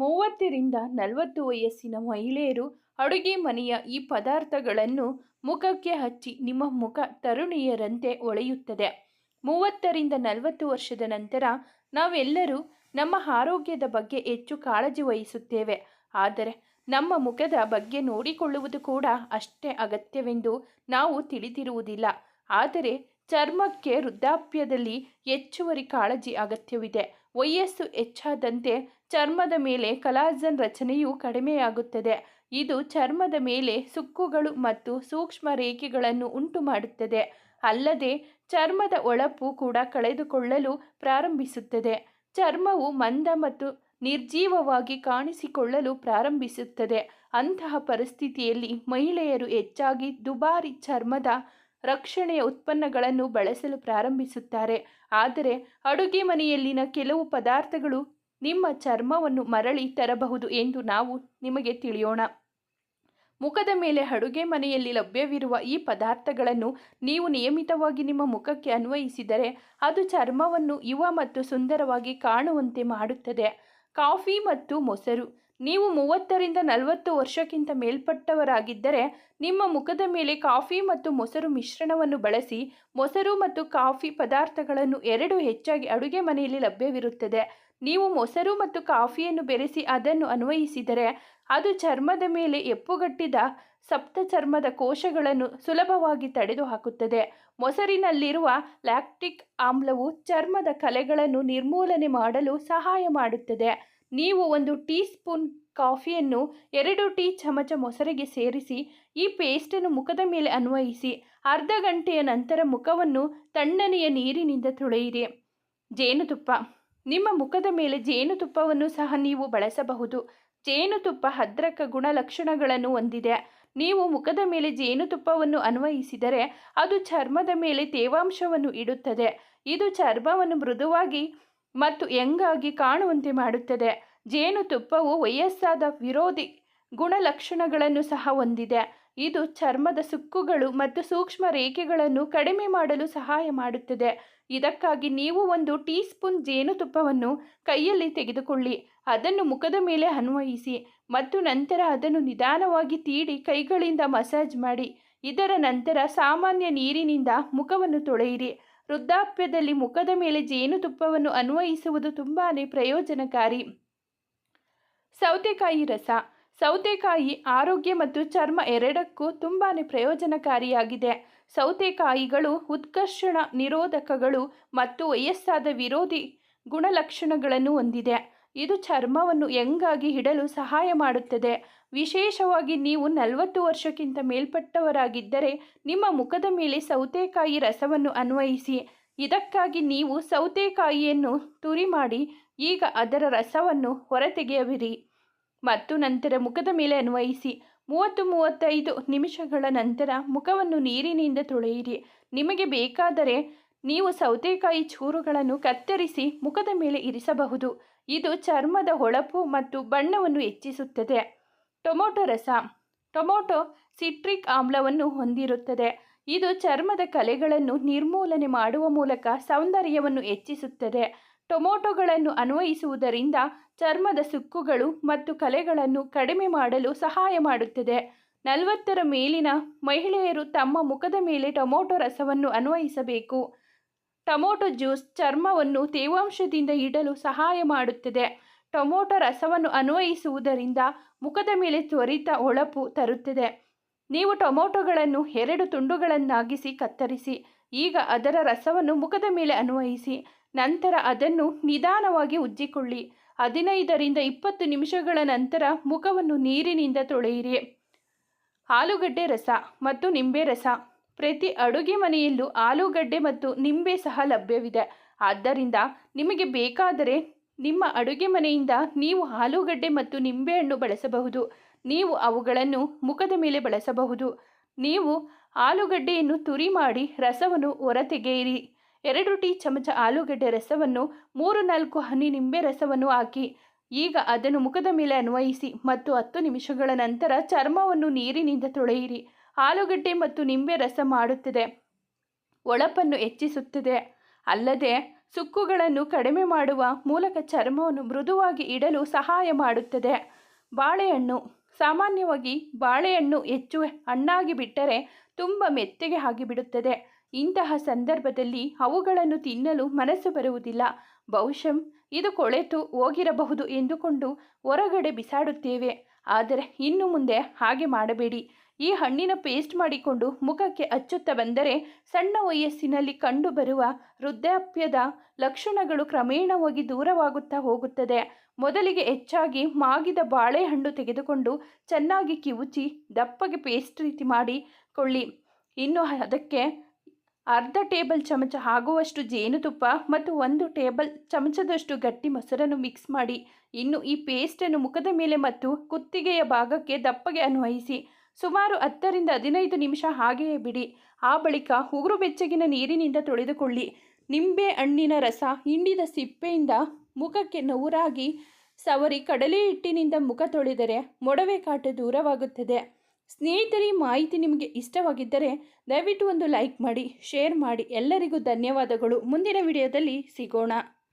ಮೂವತ್ತರಿಂದ ನಲವತ್ತು ವಯಸ್ಸಿನ ಮಹಿಳೆಯರು ಅಡುಗೆ ಮನೆಯ ಈ ಪದಾರ್ಥಗಳನ್ನು ಮುಖಕ್ಕೆ ಹಚ್ಚಿ ನಿಮ್ಮ ಮುಖ ತರುಣಿಯರಂತೆ ಒಳೆಯುತ್ತದೆ. ಮೂವತ್ತರಿಂದ ನಲವತ್ತು ವರ್ಷದ ನಂತರ ನಾವೆಲ್ಲರೂ ನಮ್ಮ ಆರೋಗ್ಯದ ಬಗ್ಗೆ ಹೆಚ್ಚು ಕಾಳಜಿ ವಹಿಸುತ್ತೇವೆ. ಆದರೆ ನಮ್ಮ ಮುಖದ ಬಗ್ಗೆ ನೋಡಿಕೊಳ್ಳುವುದು ಕೂಡ ಅಷ್ಟೇ ಅಗತ್ಯವೆಂದು ನಾವು ತಿಳಿದಿರುವುದಿಲ್ಲ. ಆದರೆ ಚರ್ಮಕ್ಕೆ ವೃದ್ಧಾಪ್ಯದಲ್ಲಿ ಹೆಚ್ಚುವರಿ ಕಾಳಜಿ ಅಗತ್ಯವಿದೆ. ವಯಸ್ಸು ಹೆಚ್ಚಾದಂತೆ ಚರ್ಮದ ಮೇಲೆ ಕಲಾಜನ್ ರಚನೆಯು ಕಡಿಮೆಯಾಗುತ್ತದೆ. ಇದು ಚರ್ಮದ ಮೇಲೆ ಸುಕ್ಕುಗಳು ಮತ್ತು ಸೂಕ್ಷ್ಮ ರೇಖೆಗಳನ್ನು ಉಂಟು ಮಾಡುತ್ತದೆ ಅಲ್ಲದೆ ಚರ್ಮದ ಒಳಪು ಕೂಡ ಕಳೆದುಕೊಳ್ಳಲು ಪ್ರಾರಂಭಿಸುತ್ತದೆ. ಚರ್ಮವು ಮಂದ ಮತ್ತು ನಿರ್ಜೀವವಾಗಿ ಕಾಣಿಸಿಕೊಳ್ಳಲು ಪ್ರಾರಂಭಿಸುತ್ತದೆ. ಅಂತಹ ಪರಿಸ್ಥಿತಿಯಲ್ಲಿ ಮಹಿಳೆಯರು ಹೆಚ್ಚಾಗಿ ದುಬಾರಿ ಚರ್ಮದ ರಕ್ಷಣೆಯ ಉತ್ಪನ್ನಗಳನ್ನು ಬಳಸಲು ಪ್ರಾರಂಭಿಸುತ್ತಾರೆ. ಆದರೆ ಅಡುಗೆ ಮನೆಯಲ್ಲಿನ ಕೆಲವು ಪದಾರ್ಥಗಳು ನಿಮ್ಮ ಚರ್ಮವನ್ನು ಮರಳಿ ತರಬಹುದು ಎಂದು ನಾವು ನಿಮಗೆ ತಿಳಿಯೋಣ. ಮುಖದ ಮೇಲೆ ಅಡುಗೆ ಮನೆಯಲ್ಲಿ ಲಭ್ಯವಿರುವ ಈ ಪದಾರ್ಥಗಳನ್ನು ನೀವು ನಿಯಮಿತವಾಗಿ ನಿಮ್ಮ ಮುಖಕ್ಕೆ ಅನ್ವಯಿಸಿದರೆ ಅದು ಚರ್ಮವನ್ನು ಯುವ ಮತ್ತು ಸುಂದರವಾಗಿ ಕಾಣುವಂತೆ ಮಾಡುತ್ತದೆ. ಕಾಫಿ ಮತ್ತು ಮೊಸರು ನೀವು ಮೂವತ್ತರಿಂದ ನಲವತ್ತು ವರ್ಷಕ್ಕಿಂತ ಮೇಲ್ಪಟ್ಟವರಾಗಿದ್ದರೆ, ನಿಮ್ಮ ಮುಖದ ಮೇಲೆ ಕಾಫಿ ಮತ್ತು ಮೊಸರು ಮಿಶ್ರಣವನ್ನು ಬಳಸಿ, ಮೊಸರು ಮತ್ತು ಕಾಫಿ ಪದಾರ್ಥಗಳನ್ನು ಎರಡು ಹೆಚ್ಚಾಗಿ ಅಡುಗೆ ಮನೆಯಲ್ಲಿ ಲಭ್ಯವಿರುತ್ತದೆ. ನೀವು ಮೊಸರು ಮತ್ತು ಕಾಫಿಯನ್ನು ಬೆರೆಸಿ ಅದನ್ನು ಅನ್ವಯಿಸಿದರೆ, ಅದು ಚರ್ಮದ ಮೇಲೆ ಎಪ್ಪುಗಟ್ಟಿದ ಸಪ್ತ ಚರ್ಮದ ಕೋಶಗಳನ್ನು ಸುಲಭವಾಗಿ ತಡೆದು ಹಾಕುತ್ತದೆ ಮೊಸರಿನಲ್ಲಿರುವ ಲ್ಯಾಕ್ಟಿಕ್ ಆಮ್ಲವು ಚರ್ಮದ ಕಲೆಗಳನ್ನು ನಿರ್ಮೂಲನೆ ಮಾಡಲು ಸಹಾಯ ಮಾಡುತ್ತದೆ. ನೀವು ಒಂದು ಟೀ ಸ್ಪೂನ್ ಕಾಫಿಯನ್ನು ಎರಡು ಟೀ ಚಮಚ ಮೊಸರಿಗೆ ಸೇರಿಸಿ, ಈ ಪೇಸ್ಟನ್ನು ಮುಖದ ಮೇಲೆ ಅನ್ವಯಿಸಿ, ಅರ್ಧ ಗಂಟೆಯ ನಂತರ ಮುಖವನ್ನು ತಣ್ಣನೆಯ ನೀರಿನಿಂದ ತೊಳೆಯಿರಿ. ಜೇನುತುಪ್ಪ. ನಿಮ್ಮ ಮುಖದ ಮೇಲೆ ಜೇನುತುಪ್ಪವನ್ನು ಸಹ ನೀವು ಬಳಸಬಹುದು. ಜೇನುತುಪ್ಪ ಹದ್ರಕ ಗುಣಲಕ್ಷಣಗಳನ್ನು ಹೊಂದಿದೆ. ನೀವು ಮುಖದ ಮೇಲೆ ಜೇನುತುಪ್ಪವನ್ನು ಅನ್ವಯಿಸಿದರೆ ಅದು ಚರ್ಮದ ಮೇಲೆ ತೇವಾಂಶವನ್ನು ಇಡುತ್ತದೆ. ಇದು ಚರ್ಮವನ್ನು ಮೃದುವಾಗಿ ಮತ್ತು ಯಂಗಾಗಿ ಕಾಣುವಂತೆ ಮಾಡುತ್ತದೆ? ಜೇನುತುಪ್ಪವು ವಯಸ್ಸಾದ ವಿರೋಧಿ ಗುಣಲಕ್ಷಣಗಳನ್ನು ಸಹ ಹೊಂದಿದೆ. ಇದು ಚರ್ಮದ ಸುಕ್ಕುಗಳು ಮತ್ತು ಸೂಕ್ಷ್ಮ ರೇಖೆಗಳನ್ನು ಕಡಿಮೆ ಮಾಡಲು ಸಹಾಯ ಮಾಡುತ್ತದೆ. ಇದಕ್ಕಾಗಿ ನೀವು ಒಂದು ಟೀ ಸ್ಪೂನ್ ಜೇನುತುಪ್ಪವನ್ನು ಕೈಯಲ್ಲಿ ತೆಗೆದುಕೊಳ್ಳಿ. ಅದನ್ನು ಮುಖದ ಮೇಲೆ ಅನ್ವಯಿಸಿ ಮತ್ತು ನಂತರ ಅದನ್ನು ನಿಧಾನವಾಗಿ ತೀಡಿ ಕೈಗಳಿಂದ ಮಸಾಜ್ ಮಾಡಿ. ಇದರ ನಂತರ ಸಾಮಾನ್ಯ ನೀರಿನಿಂದ ಮುಖವನ್ನು ತೊಳೆಯಿರಿ. ವೃದ್ಧಾಪ್ಯದಲ್ಲಿ ಮುಖದ ಮೇಲೆ ಜೇನುತುಪ್ಪವನ್ನು ಅನ್ವಯಿಸುವುದು ತುಂಬಾ ಪ್ರಯೋಜನಕಾರಿ. ಸೌತೆಕಾಯಿ ರಸ. ಸೌತೆಕಾಯಿ ಆರೋಗ್ಯ ಮತ್ತು ಚರ್ಮ ಎರಡಕ್ಕೂ ತುಂಬಾ ಪ್ರಯೋಜನಕಾರಿಯಾಗಿದೆ. ಸೌತೆಕಾಯಿಗಳು ಉತ್ಕರ್ಷಣ ನಿರೋಧಕಗಳು ಮತ್ತು ವಯಸ್ಸಾದ ವಿರೋಧಿ ಗುಣಲಕ್ಷಣಗಳನ್ನು ಹೊಂದಿದೆ. ಇದು ಚರ್ಮವನ್ನು ಯಂಗಾಗಿ ಹಿಡಲು ಸಹಾಯ ಮಾಡುತ್ತದೆ. ವಿಶೇಷವಾಗಿ ನೀವು ನಲವತ್ತು ವರ್ಷಕ್ಕಿಂತ ಮೇಲ್ಪಟ್ಟವರಾಗಿದ್ದರೆ ನಿಮ್ಮ ಮುಖದ ಮೇಲೆ ಸೌತೆಕಾಯಿ ರಸವನ್ನು ಅನ್ವಯಿಸಿ. ಇದಕ್ಕಾಗಿ ನೀವು ಸೌತೆಕಾಯಿಯನ್ನು ತುರಿ ಮಾಡಿ, ಈಗ ಅದರ ರಸವನ್ನು ಹೊರತೆಗೆಯವಿರಿ. ಮತ್ತು ನಂತರ ಮುಖದ ಮೇಲೆ ಅನ್ವಯಿಸಿ. ಮೂವತ್ತು ಮೂವತ್ತೈದು ನಿಮಿಷಗಳ ನಂತರ ಮುಖವನ್ನು ನೀರಿನಿಂದ ತೊಳೆಯಿರಿ. ನಿಮಗೆ ಬೇಕಾದರೆ ನೀವು ಸೌತೆಕಾಯಿ ಚೂರುಗಳನ್ನು ಕತ್ತರಿಸಿ ಮುಖದ ಮೇಲೆ ಇರಿಸಬಹುದು. ಇದು ಚರ್ಮದ ಹೊಳಪು ಮತ್ತು ಬಣ್ಣವನ್ನು ಹೆಚ್ಚಿಸುತ್ತದೆ. ಟೊಮೊಟೊ ರಸ. ಟೊಮೊಟೊ ಸಿಟ್ರಿಕ್ ಆಮ್ಲವನ್ನು ಹೊಂದಿರುತ್ತದೆ. ಇದು ಚರ್ಮದ ಕಲೆಗಳನ್ನು ನಿರ್ಮೂಲನೆ ಮಾಡುವ ಮೂಲಕ ಸೌಂದರ್ಯವನ್ನು ಹೆಚ್ಚಿಸುತ್ತದೆ. ಟೊಮೊಟೊಗಳನ್ನು ಅನ್ವಯಿಸುವುದರಿಂದ ಚರ್ಮದ ಸುಕ್ಕುಗಳು ಮತ್ತು ಕಲೆಗಳನ್ನು ಕಡಿಮೆ ಮಾಡಲು ಸಹಾಯ ಮಾಡುತ್ತದೆ. ನಲವತ್ತರ ಮೇಲಿನ ಮಹಿಳೆಯರು ತಮ್ಮ ಮುಖದ ಮೇಲೆ ಟೊಮೊಟೊ ರಸವನ್ನು ಅನ್ವಯಿಸಬೇಕು. ಟೊಮೊಟೊ ಜ್ಯೂಸ್ ಚರ್ಮವನ್ನು ತೇವಾಂಶದಿಂದ ಇಡಲು ಸಹಾಯ ಮಾಡುತ್ತದೆ. ಟೊಮೊಟೊ ರಸವನ್ನು ಅನ್ವಯಿಸುವುದರಿಂದ ಮುಖದ ಮೇಲೆ ತ್ವರಿತ ಹೊಳಪು ತರುತ್ತದೆ. ನೀವು ಟೊಮೊಟೊಗಳನ್ನು ಎರಡು ತುಂಡುಗಳನ್ನಾಗಿಸಿ ಕತ್ತರಿಸಿ, ಈಗ ಅದರ ರಸವನ್ನು ಮುಖದ ಮೇಲೆ ಅನ್ವಯಿಸಿ, ನಂತರ ಅದನ್ನು ನಿಧಾನವಾಗಿ ಉಜ್ಜಿಕೊಳ್ಳಿ. ಹದಿನೈದರಿಂದ ಇಪ್ಪತ್ತು ನಿಮಿಷಗಳ ನಂತರ ಮುಖವನ್ನು ನೀರಿನಿಂದ ತೊಳೆಯಿರಿ. ಆಲೂಗಡ್ಡೆ ರಸ ಮತ್ತು ನಿಂಬೆ ರಸ. ಪ್ರತಿ ಅಡುಗೆ ಮನೆಯಲ್ಲೂ ಆಲೂಗಡ್ಡೆ ಮತ್ತು ನಿಂಬೆ ಸಹ ಲಭ್ಯವಿದೆ. ಆದ್ದರಿಂದ ನಿಮಗೆ ಬೇಕಾದರೆ ನಿಮ್ಮ ಅಡುಗೆ ಮನೆಯಿಂದ ನೀವು ಆಲೂಗಡ್ಡೆ ಮತ್ತು ನಿಂಬೆಹಣ್ಣು ಬಳಸಬಹುದು. ನೀವು ಅವುಗಳನ್ನು ಮುಖದ ಮೇಲೆ ಬಳಸಬಹುದು. ನೀವು ಆಲೂಗಡ್ಡೆಯನ್ನು ತುರಿ ಮಾಡಿ ರಸವನ್ನು ಹೊರತೆಗೆಯಿರಿ. ಎರಡು ಟೀ ಚಮಚ ಆಲೂಗಡ್ಡೆ ರಸವನ್ನು, ಮೂರು ನಾಲ್ಕು ಹನಿ ನಿಂಬೆ ರಸವನ್ನು ಹಾಕಿ. ಈಗ ಅದನ್ನು ಮುಖದ ಮೇಲೆ ಅನ್ವಯಿಸಿ ಮತ್ತು ಹತ್ತು ನಿಮಿಷಗಳ ನಂತರ ಚರ್ಮವನ್ನು ನೀರಿನಿಂದ ತೊಳೆಯಿರಿ. ಆಲೂಗಡ್ಡೆ ಮತ್ತು ನಿಂಬೆ ರಸ ಮಾಡುತ್ತದೆ. ಒಳಪನ್ನು ಹೆಚ್ಚಿಸುತ್ತದೆ. ಅಲ್ಲದೆ, ಸುಕ್ಕುಗಳನ್ನು ಕಡಿಮೆ ಮಾಡುವ ಮೂಲಕ ಚರ್ಮವನ್ನು ಮೃದುವಾಗಿ ಇಡಲು ಸಹಾಯ ಮಾಡುತ್ತದೆ. ಬಾಳೆಹಣ್ಣು ಸಾಮಾನ್ಯವಾಗಿ ಬಾಳೆಹಣ್ಣು ಹೆಚ್ಚು ಹಣ್ಣಾಗಿ ಬಿಟ್ಟರೆ ತುಂಬ ಮೆತ್ತಗೆ ಆಗಿಬಿಡುತ್ತದೆ. ಇಂತಹ ಸಂದರ್ಭದಲ್ಲಿ ಅವುಗಳನ್ನು ತಿನ್ನಲು ಮನಸ್ಸು ಬರುವುದಿಲ್ಲ. ಬಹುಶಃ ಇದು ಕೊಳೆತು ಹೋಗಿರಬಹುದು ಎಂದುಕೊಂಡು ಹೊರಗಡೆ ಬಿಸಾಡುತ್ತೇವೆ. ಆದರೆ ಇನ್ನು ಮುಂದೆ ಹಾಗೆ ಮಾಡಬೇಡಿ. ಈ ಹಣ್ಣಿನ ಪೇಸ್ಟ್ ಮಾಡಿಕೊಂಡು ಮುಖಕ್ಕೆ ಅಚ್ಚುತ್ತ ಬಂದರೆ ಸಣ್ಣ ವಯಸ್ಸಿನಲ್ಲಿ ಕಂಡುಬರುವ ವೃದ್ಧಾಪ್ಯದ ಲಕ್ಷಣಗಳು ಕ್ರಮೇಣವಾಗಿ ದೂರವಾಗುತ್ತಾ ಹೋಗುತ್ತದೆ. ಮೊದಲಿಗೆ ಹೆಚ್ಚಾಗಿ ಮಾಗಿದ ಬಾಳೆಹಣ್ಣು ತೆಗೆದುಕೊಂಡು ಚೆನ್ನಾಗಿ ಕಿವುಚಿ, ದಪ್ಪಗೆ ಪೇಸ್ಟ್ ರೀತಿ ಮಾಡಿಕೊಳ್ಳಿ. ಇನ್ನು ಅದಕ್ಕೆ ಅರ್ಧ ಟೇಬಲ್ ಚಮಚ ಆಗುವಷ್ಟು ಜೇನುತುಪ್ಪ ಮತ್ತು ಒಂದು ಟೇಬಲ್ ಚಮಚದಷ್ಟು ಗಟ್ಟಿ ಮೊಸರನ್ನು ಮಿಕ್ಸ್ ಮಾಡಿ. ಇನ್ನು ಈ ಪೇಸ್ಟನ್ನು ಮುಖದ ಮೇಲೆ ಮತ್ತು ಕುತ್ತಿಗೆಯ ಭಾಗಕ್ಕೆ ದಪ್ಪಗೆ ಅನ್ವಯಿಸಿ. ಸುಮಾರು ಹತ್ತರಿಂದ ಹದಿನೈದು ನಿಮಿಷ ಹಾಗೆಯೇ ಬಿಡಿ. ಆ ಬಳಿಕ ಉಗುರು ಬೆಚ್ಚಗಿನ ನೀರಿನಿಂದ ತೊಳೆದುಕೊಳ್ಳಿ. ನಿಂಬೆ ಹಣ್ಣಿನ ರಸ ಹಿಂಡಿದ ಸಿಪ್ಪೆಯಿಂದ ಮುಖಕ್ಕೆ ನೋವುರಾಗಿ ಸವರಿ ಕಡಲೆ ಹಿಟ್ಟಿನಿಂದ ಮುಖ ತೊಳೆದರೆ ಮೊಡವೆ ಕಾಟ ದೂರವಾಗುತ್ತದೆ. ಸ್ನೇಹಿತರಿ ಮಾಹಿತಿ ನಿಮಗೆ ಇಷ್ಟವಾಗಿದ್ದರೆ ದಯವಿಟ್ಟು ಒಂದು ಲೈಕ್ ಮಾಡಿ, ಶೇರ್ ಮಾಡಿ. ಎಲ್ಲರಿಗೂ ಧನ್ಯವಾದಗಳು. ಮುಂದಿನ ವಿಡಿಯೋದಲ್ಲಿ ಸಿಗೋಣ.